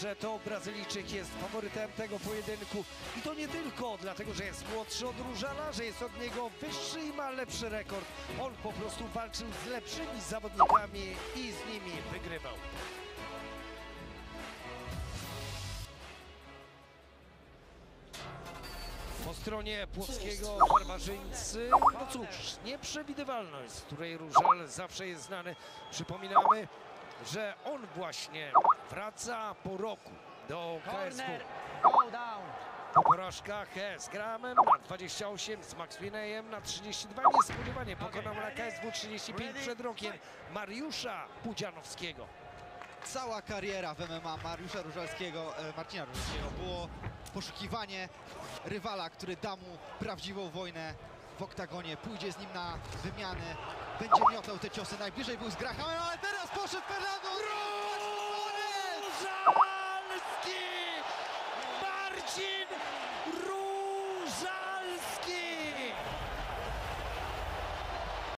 że to Brazylijczyk jest faworytem tego pojedynku i to nie tylko dlatego, że jest młodszy od Różala, że jest od niego wyższy i ma lepszy rekord. On po prostu walczył z lepszymi zawodnikami i z nimi wygrywał. Po stronie Płockiego barbarzyńcy, no cóż, nieprzewidywalność, z której Różal zawsze jest znany. Przypominamy, że on właśnie wraca po roku do KSW. Corner, go down. Po porażkach z Gramem na 28, z Max Wineyem na 32. Niespodziewanie pokonał na KSW 35 przed rokiem Mariusza Pudzianowskiego. Cała kariera w MMA Mariusza Różalskiego, e, Marcina Różalskiego było poszukiwanie rywala, który da mu prawdziwą wojnę w oktagonie, pójdzie z nim na wymiany, będzie miotał te ciosy. Najbliżej był z Grahamem, ale teraz poszedł Fernando! Koniec!